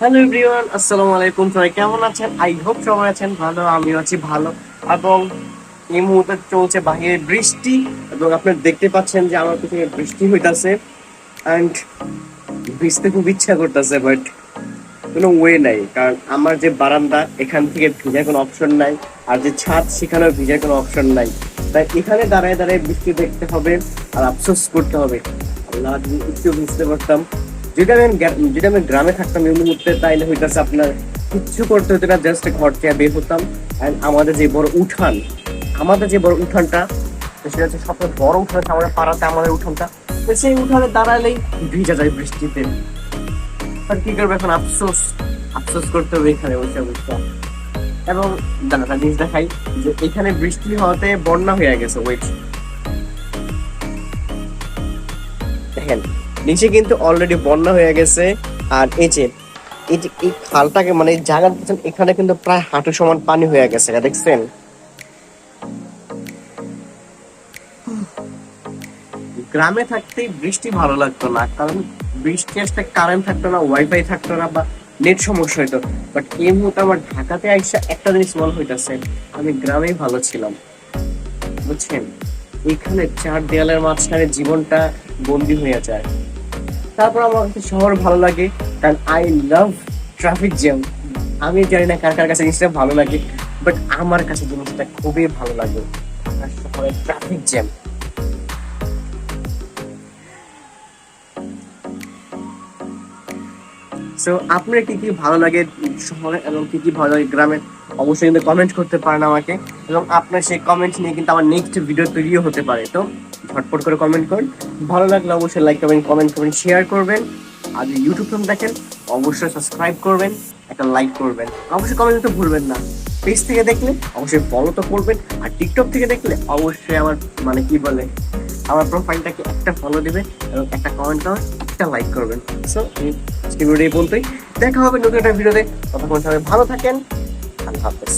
Hello everyone আসসালামু আলাইকুম, সবাই কেমন আছেন? আই হোপ সবাই আছেন ভালো, আমিও আছি ভালো। এবং এই মুহূর্তে চলছে বাহিরে বৃষ্টি, এবং আপনারা দেখতে পাচ্ছেন যে আমার পিছনে বৃষ্টি হইতাছে। অ্যান্ড ভিজতে খুব ইচ্ছা করতেছে বাট কোনো ওয়ে নাই। কারণ আমার যে বারান্দা, এখান থেকে ভিজার কোনো অপশন নাই। আর যে ছাদ, সেখানেও ভিজার কোনো অপশন নাই। তাই এখানে দাঁড়ায় দাঁড়ায় বৃষ্টি দেখতে হবে, আর আফসোস করতে হবে। আল্লাহ একটু ভিজতে পারতাম। যদি আমি যদি আমি গ্রামে থাকতাম এই মুহূর্তে, তাইলে হইতাছে আপনার কিচ্ছু করতে হতো না জাস্ট ঘর থেকে বের হতাম। অ্যান্ড আমাদের যে বড় উঠান, আমাদের যে বড় উঠানটা, সেটা হচ্ছে সবচেয়ে বড় উঠান হচ্ছে আমাদের পাড়াতে, আমাদের উঠানটা। তো সেই উঠানে দাঁড়ালেই ভিজা যায় বৃষ্টিতে। আর কি করবে এখন? আফসোস আফসোস করতে হবে এখানে বসে বসে। এবং দাঁড়া জিনিস দেখাই, যে এখানে বৃষ্টি হওয়াতে বন্যা হয়ে গেছে ওয়েট দেখেন নিচে কিন্তু অলরেডি বন্যা হয়ে গেছে। আর এই যে, এই এই খালটাকে মানে জায়গা দেখছেন এখানে কিন্তু প্রায় হাঁটু সমান পানি হয়ে গেছে দেখছেন? গ্রামে থাকতেই বৃষ্টি ভালো লাগতো না, কারণ বৃষ্টি আসতে কারেন্ট থাকতো না ওয়াইফাই থাকতো না বা নেট সমস্যা হইতো। বাট এই মুহূর্তে আমার ঢাকাতে আইসা একটা জিনিস মনে হইতাছে, আমি গ্রামেই ভালো ছিলাম। বুঝছেন? এখানে চার দেয়ালের মাঝখানে জীবনটা বন্দি হয়ে যায়। তারপর আমার কাছে শহর ভালো লাগে, কারণ আই লাভ ট্রাফিক জ্যাম আমি জানি না কার কার কাছে জিনিসটা ভালো লাগে বাট আমার কাছে জিনিসটা খুবই ভালো লাগে শহরের ট্রাফিক জ্যাম সো আপনার কি কি ভালো লাগে শহরে এবং কি কি ভালো লাগে গ্রামে? অবশ্যই কিন্তু কমেন্ট করতে পারেন আমাকে, এবং আপনার সেই কমেন্ট নিয়ে কিন্তু আমার নেক্সট ভিডিও তৈরিও হতে পারে। তো ঝটপট করে কমেন্ট করুন। ভালো লাগলে অবশ্যই লাইক করবেন কমেন্ট করবেন শেয়ার করবেন। আর যদি ইউটিউব থেকে দেখেন, অবশ্যই সাবস্ক্রাইব করবেন, একটা লাইক করবেন। অবশ্যই কমেন্ট করতে ভুলবেন না। পেজ থেকে দেখলে অবশ্যই ফলো তো করবেন, আর টিকটক থেকে দেখলে অবশ্যই আমার মানে কি বলে, আমার প্রোফাইলটাকে একটা ফলো দিবেন এবং একটা কমেন্ট করবেন একটা লাইক করবেন। সো আজকে ভিডিও পর্যন্তই। দেখা হবে নতুন একটা ভিডিওতে। ততক্ষণ সবাই ভালো থাকেন, আল্লাহ হাফেজ।